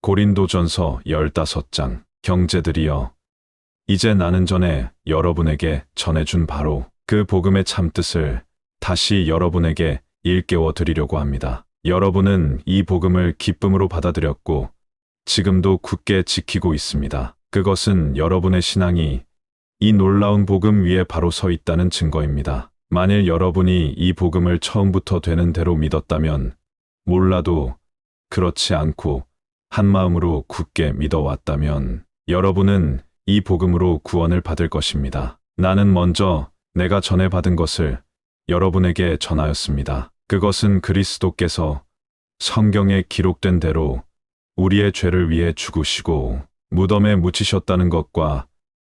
고린도전서 15장 형제들이여 이제 나는 전에 여러분에게 전해준 바로 그 복음의 참뜻을 다시 여러분에게 일깨워 드리려고 합니다. 여러분은 이 복음을 기쁨으로 받아들였고 지금도 굳게 지키고 있습니다. 그것은 여러분의 신앙이 이 놀라운 복음 위에 바로 서 있다는 증거입니다. 만일 여러분이 이 복음을 처음부터 되는 대로 믿었다면 몰라도 그렇지 않고 한 마음으로 굳게 믿어왔다면 여러분은 이 복음으로 구원을 받을 것입니다. 나는 먼저 내가 전해 받은 것을 여러분에게 전하였습니다. 그것은 그리스도께서 성경에 기록된 대로 우리의 죄를 위해 죽으시고 무덤에 묻히셨다는 것과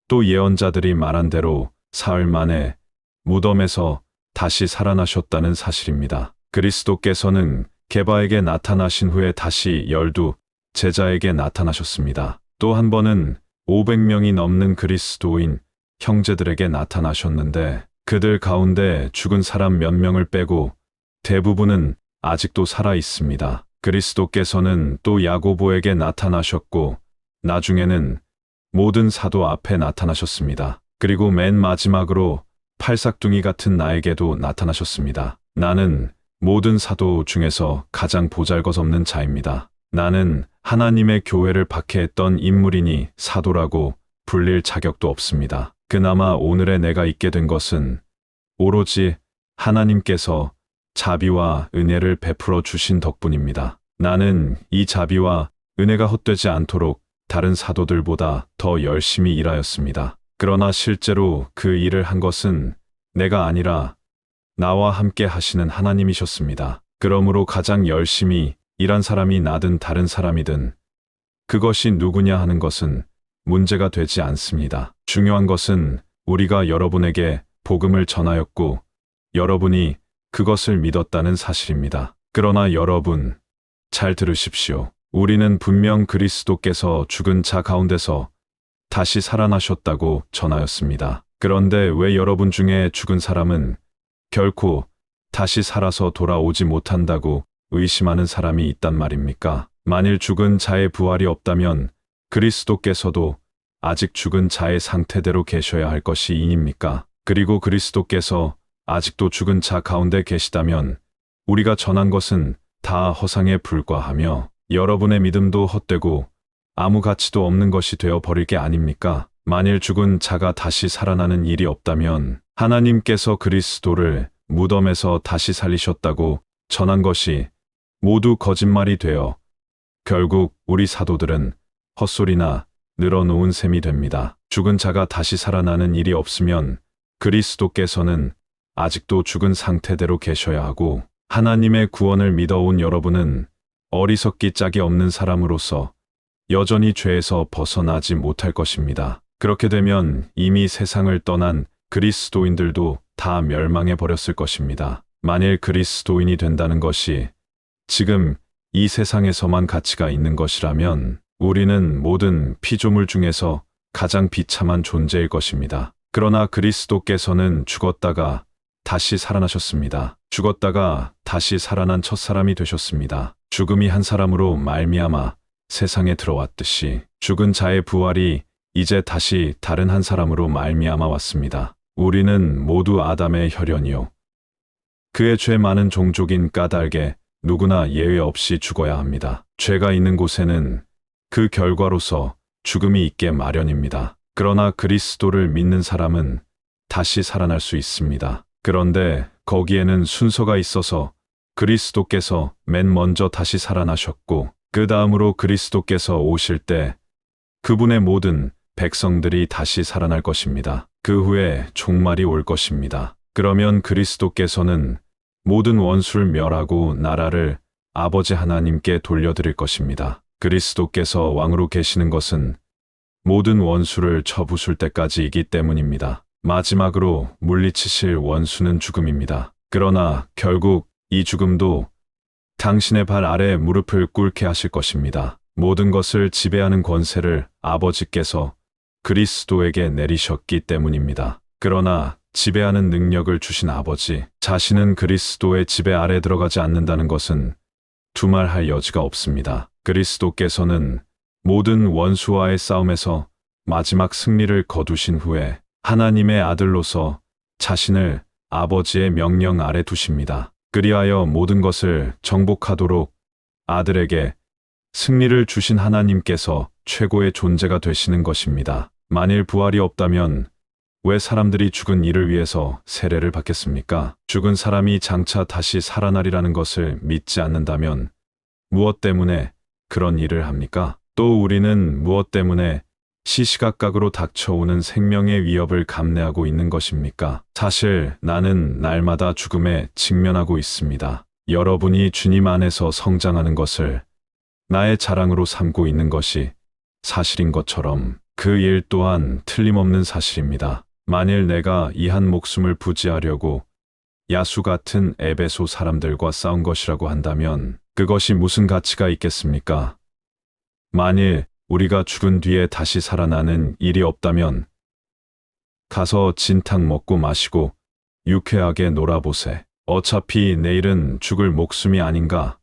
또 예언자들이 말한 대로 사흘 만에 무덤에서 다시 살아나셨다는 사실입니다. 그리스도께서는 게바에게 나타나신 후에 다시 열두 제자에게 나타나셨습니다. 또 한 번은 500명이 넘는 그리스도인 형제들에게 나타나셨는데 그들 가운데 죽은 사람 몇 명을 빼고 대부분은 아직도 살아 있습니다. 그리스도께서는 또 야고보에게 나타나셨고 나중에는 모든 사도 앞에 나타나셨습니다. 그리고 맨 마지막으로 팔싹둥이 같은 나에게도 나타나셨습니다. 나는 모든 사도 중에서 가장 보잘것없는 자입니다. 나는 하나님의 교회를 박해했던 인물이니 사도라고 불릴 자격도 없습니다. 그나마 오늘의 내가 있게 된 것은 오로지 하나님께서 자비와 은혜를 베풀어 주신 덕분입니다. 나는 이 자비와 은혜가 헛되지 않도록 다른 사도들보다 더 열심히 일하였습니다. 그러나 실제로 그 일을 한 것은 내가 아니라 나와 함께 하시는 하나님이셨습니다. 그러므로 가장 열심히 일한 사람이 나든 다른 사람이든 그것이 누구냐 하는 것은 문제가 되지 않습니다. 중요한 것은 우리가 여러분에게 복음을 전하였고 여러분이 그것을 믿었다는 사실입니다. 그러나 여러분, 잘 들으십시오. 우리는 분명 그리스도께서 죽은 자 가운데서 다시 살아나셨다고 전하였습니다. 그런데 왜 여러분 중에 죽은 사람은 결코 다시 살아서 돌아오지 못한다고 의심하는 사람이 있단 말입니까? 만일 죽은 자의 부활이 없다면 그리스도께서도 아직 죽은 자의 상태대로 계셔야 할 것이 이입니까? 그리고 그리스도께서 아직도 죽은 자 가운데 계시다면 우리가 전한 것은 다 허상에 불과하며 여러분의 믿음도 헛되고 아무 가치도 없는 것이 되어 버릴 게 아닙니까? 만일 죽은 자가 다시 살아나는 일이 없다면 하나님께서 그리스도를 무덤에서 다시 살리셨다고 전한 것이 모두 거짓말이 되어 결국 우리 사도들은 헛소리나 늘어놓은 셈이 됩니다. 죽은 자가 다시 살아나는 일이 없으면 그리스도께서는 아직도 죽은 상태대로 계셔야 하고 하나님의 구원을 믿어온 여러분은 어리석기 짝이 없는 사람으로서 여전히 죄에서 벗어나지 못할 것입니다. 그렇게 되면 이미 세상을 떠난 그리스도인들도 다 멸망해 버렸을 것입니다. 만일 그리스도인이 된다는 것이 지금 이 세상에서만 가치가 있는 것이라면 우리는 모든 피조물 중에서 가장 비참한 존재일 것입니다. 그러나 그리스도께서는 죽었다가 다시 살아나셨습니다. 죽었다가 다시 살아난 첫 사람이 되셨습니다. 죽음이 한 사람으로 말미암아 세상에 들어왔듯이 죽은 자의 부활이 이제 다시 다른 한 사람으로 말미암아 왔습니다. 우리는 모두 아담의 혈연이요. 그의 죄 많은 종족인 까닭에 누구나 예외 없이 죽어야 합니다. 죄가 있는 곳에는 그 결과로서 죽음이 있게 마련입니다. 그러나 그리스도를 믿는 사람은 다시 살아날 수 있습니다. 그런데 거기에는 순서가 있어서 그리스도께서 맨 먼저 다시 살아나셨고 그 다음으로 그리스도께서 오실 때 그분의 모든 백성들이 다시 살아날 것입니다. 그 후에 종말이 올 것입니다. 그러면 그리스도께서는 모든 원수를 멸하고 나라를 아버지 하나님께 돌려드릴 것입니다. 그리스도께서 왕으로 계시는 것은 모든 원수를 쳐부술 때까지이기 때문입니다. 마지막으로 물리치실 원수는 죽음입니다. 그러나 결국 이 죽음도 당신의 발 아래 무릎을 꿇게 하실 것입니다. 모든 것을 지배하는 권세를 아버지께서 그리스도에게 내리셨기 때문입니다. 그러나 지배하는 능력을 주신 아버지 자신은 그리스도의 지배 아래 들어가지 않는다는 것은 두말할 여지가 없습니다. 그리스도께서는 모든 원수와의 싸움에서 마지막 승리를 거두신 후에 하나님의 아들로서 자신을 아버지의 명령 아래 두십니다. 그리하여 모든 것을 정복하도록 아들에게 승리를 주신 하나님께서 최고의 존재가 되시는 것입니다. 만일 부활이 없다면 왜 사람들이 죽은 이를 위해서 세례를 받겠습니까? 죽은 사람이 장차 다시 살아나리라는 것을 믿지 않는다면 무엇 때문에 그런 일을 합니까? 또 우리는 무엇 때문에 시시각각으로 닥쳐오는 생명의 위협을 감내하고 있는 것입니까? 사실 나는 날마다 죽음에 직면하고 있습니다. 여러분이 주님 안에서 성장하는 것을 나의 자랑으로 삼고 있는 것이 사실인 것처럼 그 일 또한 틀림없는 사실입니다. 만일 내가 이 한 목숨을 부지하려고 야수 같은 에베소 사람들과 싸운 것이라고 한다면 그것이 무슨 가치가 있겠습니까? 만일 우리가 죽은 뒤에 다시 살아나는 일이 없다면 가서 진탕 먹고 마시고 유쾌하게 놀아보세. 어차피 내일은 죽을 목숨이 아닌가.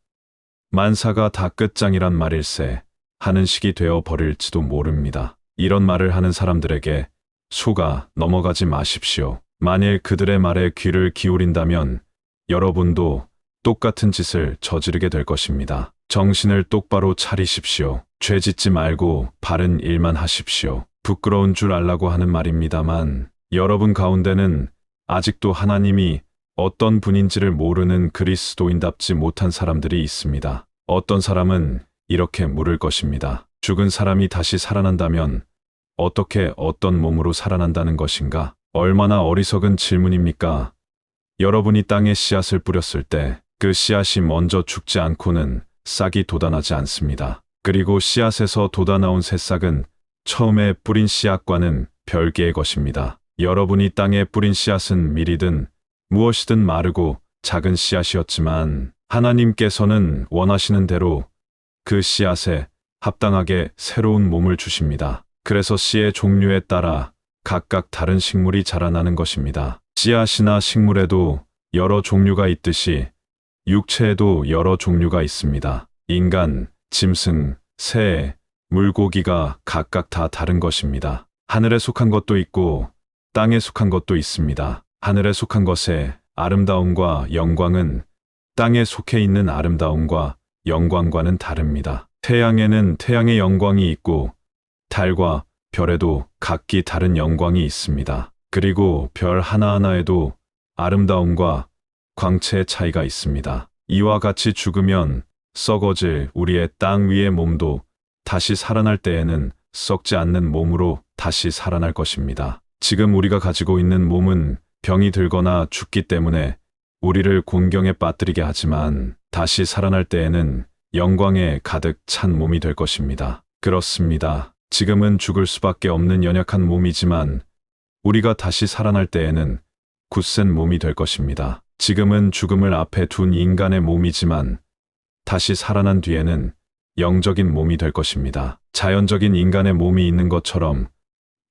만사가 다 끝장이란 말일세 하는 식이 되어 버릴지도 모릅니다. 이런 말을 하는 사람들에게 속아 넘어가지 마십시오. 만일 그들의 말에 귀를 기울인다면 여러분도 똑같은 짓을 저지르게 될 것입니다. 정신을 똑바로 차리십시오. 죄 짓지 말고 바른 일만 하십시오. 부끄러운 줄 알라고 하는 말입니다만 여러분 가운데는 아직도 하나님이 어떤 분인지를 모르는 그리스도인답지 못한 사람들이 있습니다. 어떤 사람은 이렇게 물을 것입니다. 죽은 사람이 다시 살아난다면 어떻게 어떤 몸으로 살아난다는 것인가? 얼마나 어리석은 질문입니까? 여러분이 땅에 씨앗을 뿌렸을 때 그 씨앗이 먼저 죽지 않고는 싹이 돋아나지 않습니다. 그리고 씨앗에서 돋아나온 새싹은 처음에 뿌린 씨앗과는 별개의 것입니다. 여러분이 땅에 뿌린 씨앗은 미리든 무엇이든 마르고 작은 씨앗이었지만 하나님께서는 원하시는 대로 그 씨앗에 합당하게 새로운 몸을 주십니다. 그래서 씨의 종류에 따라 각각 다른 식물이 자라나는 것입니다. 씨앗이나 식물에도 여러 종류가 있듯이 육체에도 여러 종류가 있습니다. 인간, 짐승, 새, 물고기가 각각 다 다른 것입니다. 하늘에 속한 것도 있고 땅에 속한 것도 있습니다. 하늘에 속한 것의 아름다움과 영광은 땅에 속해 있는 아름다움과 영광과는 다릅니다. 태양에는 태양의 영광이 있고 달과 별에도 각기 다른 영광이 있습니다. 그리고 별 하나하나에도 아름다움과 광채의 차이가 있습니다. 이와 같이 죽으면 썩어질 우리의 땅 위의 몸도 다시 살아날 때에는 썩지 않는 몸으로 다시 살아날 것입니다. 지금 우리가 가지고 있는 몸은 병이 들거나 죽기 때문에 우리를 곤경에 빠뜨리게 하지만 다시 살아날 때에는 영광에 가득 찬 몸이 될 것입니다. 그렇습니다. 지금은 죽을 수밖에 없는 연약한 몸이지만 우리가 다시 살아날 때에는 굳센 몸이 될 것입니다. 지금은 죽음을 앞에 둔 인간의 몸이지만 다시 살아난 뒤에는 영적인 몸이 될 것입니다. 자연적인 인간의 몸이 있는 것처럼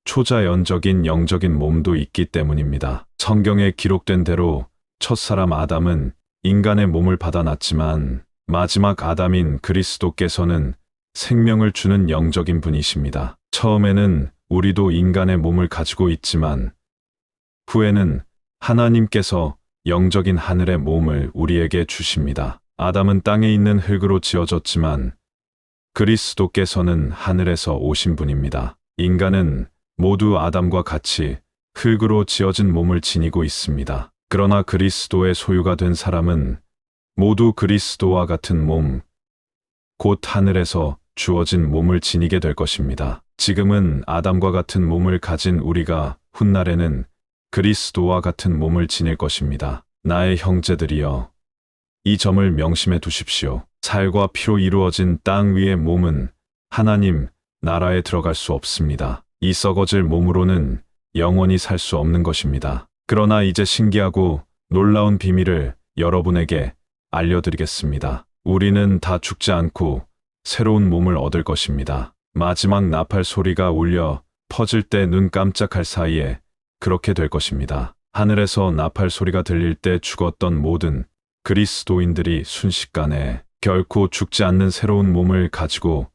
초자연적인 영적인 몸도 있기 때문입니다. 성경에 기록된 대로 첫사람 아담은 인간의 몸을 받아놨지만 마지막 아담인 그리스도께서는 생명을 주는 영적인 분이십니다. 처음에는 우리도 인간의 몸을 가지고 있지만 후에는 하나님께서 영적인 하늘의 몸을 우리에게 주십니다. 아담은 땅에 있는 흙으로 지어졌지만 그리스도께서는 하늘에서 오신 분입니다. 인간은 모두 아담과 같이 흙으로 지어진 몸을 지니고 있습니다. 그러나 그리스도의 소유가 된 사람은 모두 그리스도와 같은 몸, 곧 하늘에서 주어진 몸을 지니게 될 것입니다. 지금은 아담과 같은 몸을 가진 우리가 훗날에는 그리스도와 같은 몸을 지닐 것입니다. 나의 형제들이여, 이 점을 명심해 두십시오. 살과 피로 이루어진 땅 위의 몸은 하나님 나라에 들어갈 수 없습니다. 이 썩어질 몸으로는 영원히 살 수 없는 것입니다. 그러나 이제 신기하고 놀라운 비밀을 여러분에게 알려드리겠습니다. 우리는 다 죽지 않고 새로운 몸을 얻을 것입니다. 마지막 나팔 소리가 울려 퍼질 때 눈 깜짝할 사이에 그렇게 될 것입니다. 하늘에서 나팔 소리가 들릴 때 죽었던 모든 그리스도인들이 순식간에 결코 죽지 않는 새로운 몸을 가지고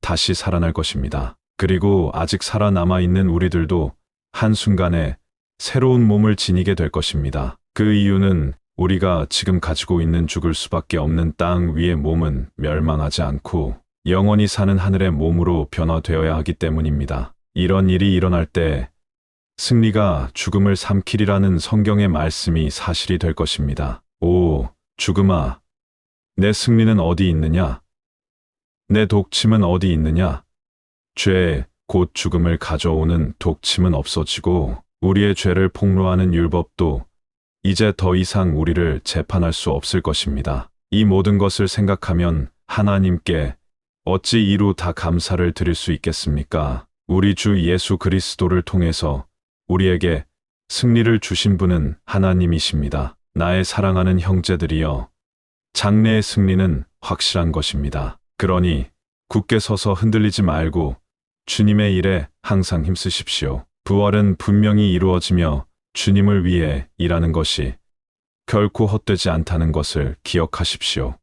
다시 살아날 것입니다. 그리고 아직 살아남아 있는 우리들도 한순간에 새로운 몸을 지니게 될 것입니다. 그 이유는 우리가 지금 가지고 있는 죽을 수밖에 없는 땅 위의 몸은 멸망하지 않고 영원히 사는 하늘의 몸으로 변화되어야 하기 때문입니다. 이런 일이 일어날 때 승리가 죽음을 삼키리라는 성경의 말씀이 사실이 될 것입니다. 오, 죽음아, 내 승리는 어디 있느냐? 내 독침은 어디 있느냐? 죄, 곧 죽음을 가져오는 독침은 없어지고 우리의 죄를 폭로하는 율법도 이제 더 이상 우리를 재판할 수 없을 것입니다. 이 모든 것을 생각하면 하나님께 어찌 이루 다 감사를 드릴 수 있겠습니까? 우리 주 예수 그리스도를 통해서 우리에게 승리를 주신 분은 하나님이십니다. 나의 사랑하는 형제들이여, 장래의 승리는 확실한 것입니다. 그러니 굳게 서서 흔들리지 말고 주님의 일에 항상 힘쓰십시오. 부활은 분명히 이루어지며 주님을 위해 일하는 것이 결코 헛되지 않다는 것을 기억하십시오.